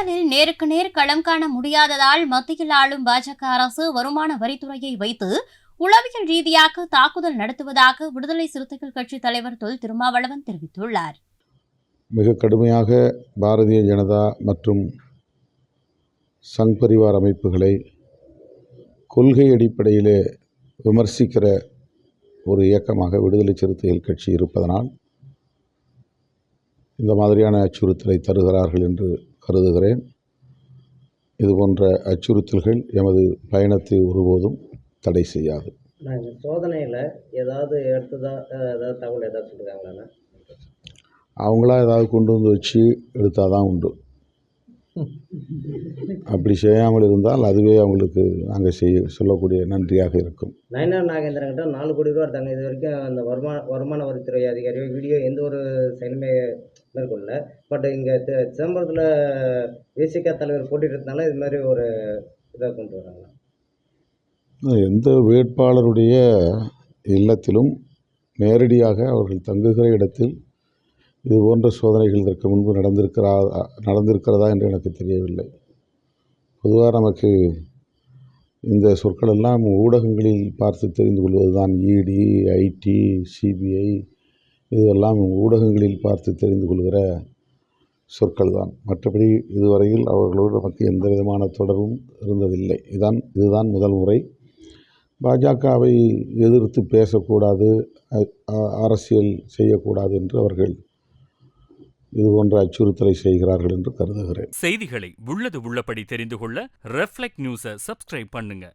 தேர்தலில் நேருக்கு நேர் களம் காண முடியாததால் மத்தியில் ஆளும் பாஜக அரசு வருமான வரித்துறையை வைத்து உளவியல் ரீதியாக தாக்குதல் நடத்துவதாக விடுதலை சிறுத்தைகள் கட்சி தலைவர் தொல் திருமாவளவன் தெரிவித்துள்ளார். மிக கடுமையாக பாரதிய ஜனதா மற்றும் சங் பரிவார் அமைப்புகளை கொள்கை அடிப்படையிலே விமர்சிக்கிற ஒரு இயக்கமாக விடுதலை சிறுத்தைகள் கட்சி இருப்பதனால் இந்த மாதிரியான அச்சுறுத்தலை தருகிறார்கள் என்று கருதுகிறேன். இதுபோன்ற அச்சுறுத்தல்கள் எமது பயணத்தை ஒருபோதும் தடை செய்யாது. நாங்கள் சோதனையில் ஏதாவது எடுத்ததா ஏதாவது தகவல் ஏதாவது சொல்லிருக்காங்களாண்ணா அவங்களா ஏதாவது கொண்டு வந்து வச்சு எடுத்தால் தான் உண்டு. அப்படி செய்யாமல் இருந்தால் அதுவே அவங்களுக்கு நாங்கள் செய்ய சொல்லக்கூடிய நன்றியாக இருக்கும். நயனார் நாகேந்திரன் கிட்ட நாலு கோடி ரூபா எடுத்தாங்க இது வரைக்கும் அந்த வருமான வருமான வரித்துறை அதிகாரியோ வீடியோ எந்த ஒரு செயலுமே மேற்கொள்ளல. பட் இங்கே சிதம்பரத்தில் விசிக தலைவர் போட்டிட்டதுனால இது மாதிரி ஒரு இதை கொண்டு வராங்க. எந்த வேட்பாளருடைய இல்லத்திலும் நேரடியாக அவர்கள் தங்குகிற இடத்தில் இது போன்ற சோதனைகள் இதற்கு முன்பு நடந்திருக்கிறா நடந்திருக்கிறதா என்று எனக்கு தெரியவில்லை. பொதுவாக நமக்கு இந்த சொற்களெல்லாம் ஊடகங்களில் பார்த்து தெரிந்து கொள்வது தான் இடி ஐடி சிபிஐ இதுவெல்லாம் ஊடகங்களில் பார்த்து தெரிந்து கொள்கிற சொற்கள் தான் மற்றபடி இதுவரையில் அவர்களோடு நமக்கு எந்த விதமான தொடர்பும் இருந்ததில்லை. இதான் இதுதான் முதல் முறை. பாஜகவை எதிர்த்து பேசக்கூடாது அ- அரசியல் செய்யக்கூடாது என்று அவர்கள் இது போன்ற அச்சுறுத்தலை செய்கிறார்கள் என்று கருதுகிறேன். செய்திகளை உள்ளது உள்ளபடி தெரிந்து கொள்ள ரெஃப்ளெக்ட் நியூஸை சப்ஸ்கிரைப் பண்ணுங்க.